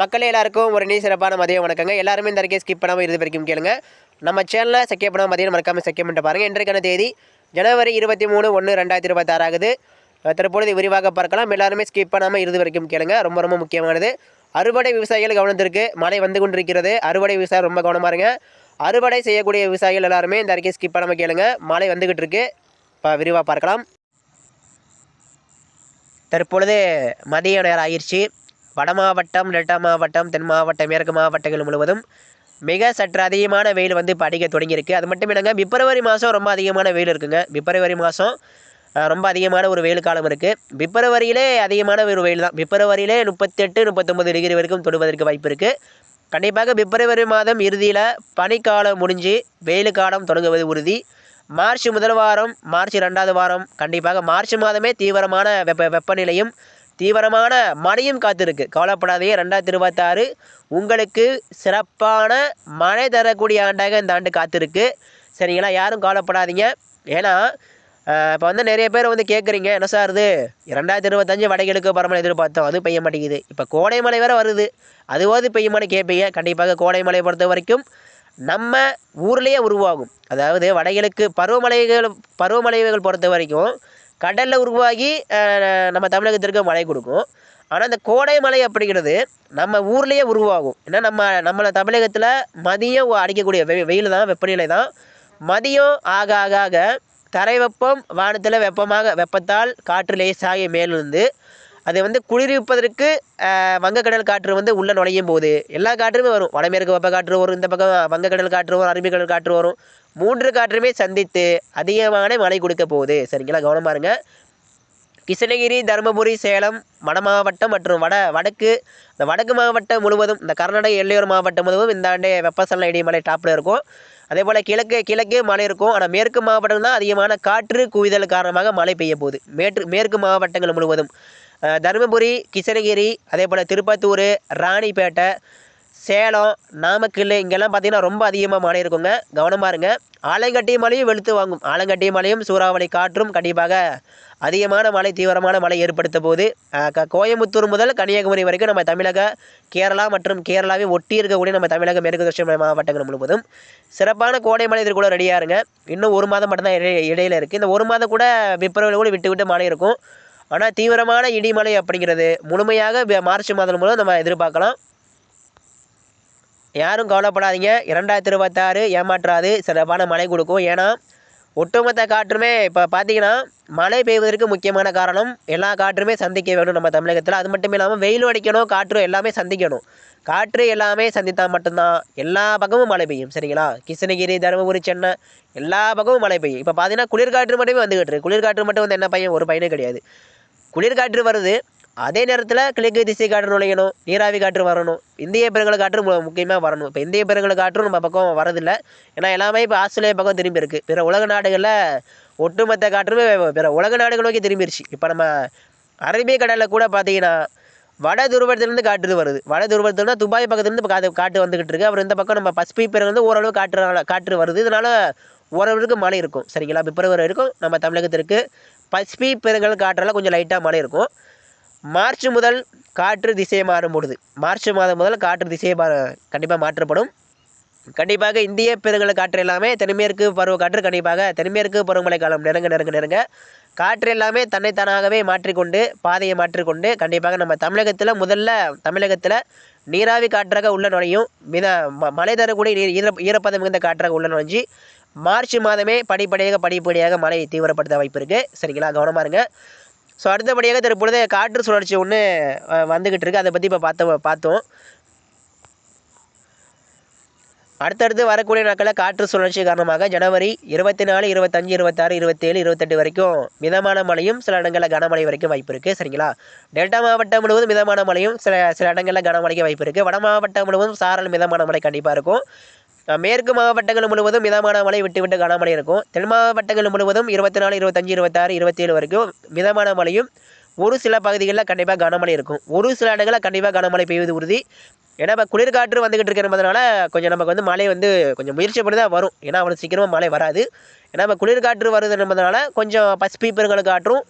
மக்கள் எல்லாருக்கும் ஒரு நீ சிறப்பான மதியம் வணக்கங்க. எல்லாருமே இந்த அறிக்கை ஸ்கிப் பண்ணாமல் இறுதி வரைக்கும் கேளுங்க. நம்ம சேனலில் செக்கே பண்ணாமல் மதியம் மறக்காமல் செக்கே பண்ணிட்டு பாருங்கள் இன்றைக்கான தேதி ஜனவரி இருபத்தி மூணு ஒன்று ரெண்டாயிரத்தி இருபத்தாறு ஆகுது. தற்பொழுது விரிவாக பார்க்கலாம். எல்லாருமே ஸ்கிப் பண்ணாமல் இறுதி வரைக்கும் கேளுங்க. ரொம்ப ரொம்ப முக்கியமானது. அறுவடை விவசாயிகள் கவனத்திற்கு மழை வந்து கொண்டிருக்கிறது. அறுவடை விவசாயம் ரொம்ப கவனமாக இருங்க. அறுவடை செய்யக்கூடிய விவசாயிகள் எல்லாருமே இந்த அறிக்கை ஸ்கிப் பண்ணாமல் கேளுங்க. மழை வந்துகிட்டு இருக்கு. இப்போ விரிவாக பார்க்கலாம். தற்பொழுது மதிய நேரம் ஆயிடுச்சு. வட மாவட்டம் டெல்டா மாவட்டம் தென் மாவட்டம் மேற்கு மாவட்டங்கள் முழுவதும் மிக சற்று அதிகமான வெயில் வந்து இப்போ அடிக்க தொடங்கியிருக்கு. அது மட்டும் இல்லைங்க பிப்ரவரி மாதம் ரொம்ப அதிகமான வெயில் இருக்குங்க. பிப்ரவரி மாதம் ரொம்ப அதிகமான ஒரு வெயில் காலம் இருக்குது பிப்ரவரியிலே அதிகமான ஒரு வெயில் தான். பிப்ரவரியிலே முப்பத்தெட்டு முப்பத்தொம்பது டிகிரி வரைக்கும் தொடுவதற்கு வாய்ப்பு இருக்குது கண்டிப்பாக பிப்ரவரி மாதம் இறுதியில் பனிக்காலம் முடிஞ்சு வெயில் காலம் தொடங்குவது உறுதி. மார்ச் முதல் வாரம் மார்ச் ரெண்டாவது வாரம் கண்டிப்பாக மார்ச் மாதமே தீவிரமான வெப்ப வெப்பநிலையும் தீவிரமான மழையும் காத்திருக்கு. கவலைப்படாதீங்க ரெண்டாயிரத்தி இருபத்தாறு உங்களுக்கு சிறப்பான மழை தரக்கூடிய ஆண்டாக இந்த ஆண்டு காத்திருக்கு. சரிங்களா? யாரும் கவலைப்படாதீங்க. ஏன்னா இப்போ வந்து நிறைய பேர் வந்து கேட்குறீங்க என்ன சார் இது? ரெண்டாயிரத்தி இருபத்தஞ்சு வடகிழக்கு பரமலை எதிர்பார்த்தோம் அது பெய்ய மாட்டேங்குது. இப்போ கோடை மழை வேறு வருது. அதுவாது பெய்யுமான்னு கேட்பீங்க கண்டிப்பாக கோடை மழை பொறுத்த வரைக்கும் நம்ம ஊர்லேயே உருவாகும். அதாவது வடகிழக்கு பருவமழைகள் பருவமழைகள் பொறுத்த வரைக்கும் கடலில் உருவாகி நம்ம தமிழகத்திற்கு மழை கொடுக்கும். ஆனால் இந்த கோடை மழை அப்படிங்கிறது நம்ம ஊர்லேயே உருவாகும். ஏன்னா நம்ம நம்மளை தமிழகத்தில் மதியம் அடிக்கக்கூடிய வெ வெயில் தான் வெப்பநிலை தான். மதியம் ஆக ஆக ஆக தரை வெப்பம் வானத்தில் வெப்பமாக வெப்பத்தால் காற்று லேசாகி மேலிருந்து அது வந்து குளிர்விப்பதற்கு வங்கக்கடல் காற்று வந்து உள்ளே நுழையும் போது எல்லா காற்றுமே வரும். வடமேற்கு வெப்ப காற்று வரும் இந்த பக்கம் வங்கக்கடல் காற்று வரும் அரபிக்கடல் காற்று வரும். மூன்று காற்றுமே சந்தித்து அதிகமான மழை கொடுக்க போகுது. சரிங்களா? கவனமா இருங்க. கிருஷ்ணகிரி தருமபுரி சேலம் வட மாவட்டம் மற்றும் வட வடக்கு இந்த வடக்கு மாவட்டம் முழுவதும் இந்த கர்நாடக எல்லையோர் மாவட்டம் முழுவதும் இந்த ஆண்டே வெப்பசலன இடிமலை டாப்பில் இருக்கும். அதே போல் கிழக்கு கிழக்கே மழை இருக்கும். ஆனால் மேற்கு மாவட்டம் தான் அதிகமான காற்று குவிதல் காரணமாக மழை பெய்ய போகுது. மேற்கு மேற்கு மாவட்டங்கள் முழுவதும். தருமபுரி கிருஷ்ணகிரி அதே போல் திருப்பத்தூர் ராணிப்பேட்டை சேலம் நாமக்கல் இங்கெல்லாம் பார்த்தீங்கன்னா ரொம்ப அதிகமாக மழை இருக்குங்க. கவனமாக இருங்க ஆலங்கட்டி மழையும் வெளுத்து வாங்கும். ஆலங்கட்டி மழையும் சூறாவளி காற்றும் கண்டிப்பாக அதிகமான மழை தீவிரமான மழை ஏற்படுத்த போது க- கோயம்புத்தூர் முதல் கன்னியாகுமரி வரைக்கும் நம்ம தமிழக கேரளா மற்றும் கேரளாவை ஒட்டி இருக்கக்கூடிய நம்ம தமிழக மேற்கு தொடர்ச்சி மாவட்டங்கள் முழுவதும் சிறப்பான கோடை மழை இதற்கு கூட ரெடியாக இருங்க. இன்னும் ஒரு மாதம் மட்டும்தான் இடை இடையில இருக்குது இந்த ஒரு மாதம் கூட பிப்ரவரி கூட விட்டு விட்டு மழை இருக்கும். ஆனால் தீவிரமான இடிமலை அப்படிங்கிறது முழுமையாக மார்ச் மாதம் மூலம் நம்ம எதிர்பார்க்கலாம். யாரும் கவலைப்படாதீங்க. இரண்டாயிரத்தி இருபத்தாறு ஏமாற்றாது. சிறப்பான மழை கொடுக்கும். ஏன்னா ஒட்டுமொத்த காற்றுமே இப்போ பார்த்தீங்கன்னா மழை பெய்வதற்கு முக்கியமான காரணம் எல்லா காற்றுமே சந்திக்க வேணும் நம்ம தமிழகத்தில். அது மட்டும் இல்லாமல் வெயிலும் அடிக்கணும் காற்றும் எல்லாமே சந்திக்கணும். காற்று எல்லாமே சந்தித்தால் மட்டும்தான் எல்லா பக்கமும் மழை பெய்யும். சரிங்களா? கிருஷ்ணகிரி தருமபுரி சென்னை எல்லா பக்கமும் மழை பெய்யும். இப்போ பார்த்தீங்கன்னா குளிர்காற்று மட்டுமே வந்துகிட்டு இருக்கு. குளிர்காற்று மட்டும் வந்து என்ன பையன்? ஒரு பையனே கிடையாது. குளிர்காற்று வருது. அதே நேரத்தில் கிழக்கு திசை காற்று நுழையணும் நீராவி காற்று வரணும். இந்திய பெருங்கல் காற்று முக்கியமாக வரணும். இப்போ இந்திய பெருங்கல் காற்றும் நம்ம பக்கம் வரதில்லை. ஏன்னா எல்லாமே இப்போ ஆஸ்திரேலியா பக்கம் திரும்பி இருக்குது பிற உலக நாடுகளில் ஒட்டுமொத்த காற்றுமே பிற உலக நாடுகள் நோக்கி திரும்பிடுச்சு இப்போ நம்ம அரபிய கடலில் கூட பார்த்தீங்கன்னா வட துருவத்திலேருந்து காற்று வருது. வட துருவத்தில்னா துபாய் பக்கத்துலேருந்து இப்போ காற்று காற்று வந்துகிட்டு இருக்கு. அப்புறம் இந்த பக்கம் நம்ம பசிபிக் பெருங்கல் வந்து ஓரளவு காற்று காற்று வருது. இதனால் ஓரளவுக்கு மழை இருக்கும். சரிங்களா? பிப்ரவரி வரைக்கும் நம்ம தமிழகத்திற்கு பசிபிக் பெருங்கல் காற்றெல்லாம் கொஞ்சம் லைட்டாக மழை இருக்கும். மார்ச் முதல் காற்று திசை மாறும் பொழுது மார்ச் மாதம் முதல் காற்று திசை மா கண்டிப்பாக மாற்றப்படும். கண்டிப்பாக இந்திய பெருங்கல் காற்று எல்லாமே தென்மேற்கு பருவ காற்று கண்டிப்பாக தென்மேற்கு பருவமழை காலம் நெருங்க நெருங்க நெருங்க. காற்று எல்லாமே தன்னைத்தானாகவே மாற்றிக்கொண்டு பாதையை மாற்றிக்கொண்டு கண்டிப்பாக நம்ம தமிழகத்தில் முதல்ல தமிழகத்தில் நீராவி காற்றாக உள்ள நுழையும் மித ம- மழை தரக்கூடிய நீர் ஈர ஈரப்பதம் மிகுந்த காற்றாக உள்ள நுழைஞ்சு மார்ச் மாதமே படிப்படியாக படிப்படியாக மழை தீவிரப்படுத்த வாய்ப்பு இருக்குது சரிங்களா? கவனமாக இருங்க. ஸோ அடுத்தபடியாக தற்பொழுது காற்று சுழற்சி ஒன்று வந்துக்கிட்டு இருக்குது அதை பற்றி இப்போ பார்த்த பார்த்தோம். அடுத்தடுத்து வரக்கூடிய நாட்களில் காற்று சுழற்சி காரணமாக ஜனவரி இருபத்தி நாலு இருபத்தஞ்சு இருபத்தாறு இருபத்தேழு இருபத்தெட்டு வரைக்கும் மிதமான மழையும் சில இடங்களில் கனமழை வரைக்கும் வாய்ப்பு இருக்குது சரிங்களா? டெல்டா மாவட்டம் முழுவதும் மிதமான மழையும் சில சில இடங்களில் கனமழைக்கு வாய்ப்பு இருக்குது வட மாவட்டம் முழுவதும் சாரல் மிதமான மழை கண்டிப்பாக இருக்கும். மேற்கு மாவட்டங்கள் முழுவதும் மிதமான மழை விட்டு விட்டு கனமழை இருக்கும். தென் மாவட்டங்கள் முழுவதும் இருபத்தி நாலு இருபத்தஞ்சு இருபத்தாறு இருபத்தேழு வரைக்கும் மிதமான மழையும் ஒரு சில பகுதிகளில் கண்டிப்பாக கனமழை இருக்கும். ஒரு சில இடங்களில் கண்டிப்பாக கனமழை பெய்வது உறுதி. ஏன்னா இப்போ குளிர்காற்று வந்துக்கிட்டு இருக்கிறதுனால கொஞ்சம் நமக்கு வந்து மழை வந்து கொஞ்சம் முயற்சி பண்ணி தான் வரும். ஏன்னா அவ்வளோ சீக்கிரமாக மழை வராது. ஏன்னா இப்போ குளிர்காற்று வருது என்பதனால கொஞ்சம் பசிபிக் பெருங்கல் காற்றும்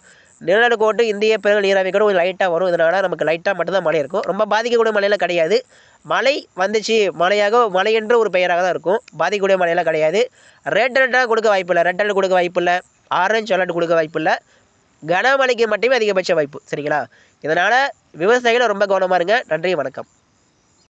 நிலநடுக்கோட்டு இந்திய பெருங்கல் நீராவி கூட கொஞ்சம் லைட்டாக வரும். இதனால் நமக்கு லைட்டாக மட்டும்தான் மழை இருக்கும். ரொம்ப பாதிக்கக்கூடிய மழையெல்லாம் கிடையாது. மழை வந்துச்சு மழையாக மழை என்ற ஒரு பெயராக தான் இருக்கும். பாதிக்கக்கூடிய மழையெல்லாம் கிடையாது. ரெட் அலர்ட்டாக கொடுக்க வாய்ப்பில்லை ரெட் அலர்ட் கொடுக்க வாய்ப்பில்லை ஆரஞ்சு அலர்ட் கொடுக்க வாய்ப்பில்லை கனமழைக்கு மட்டுமே அதிகபட்ச வாய்ப்பு சரிங்களா? இதனால் விவசாயிகளை ரொம்ப கவனமாக இருங்க. நன்றி வணக்கம்.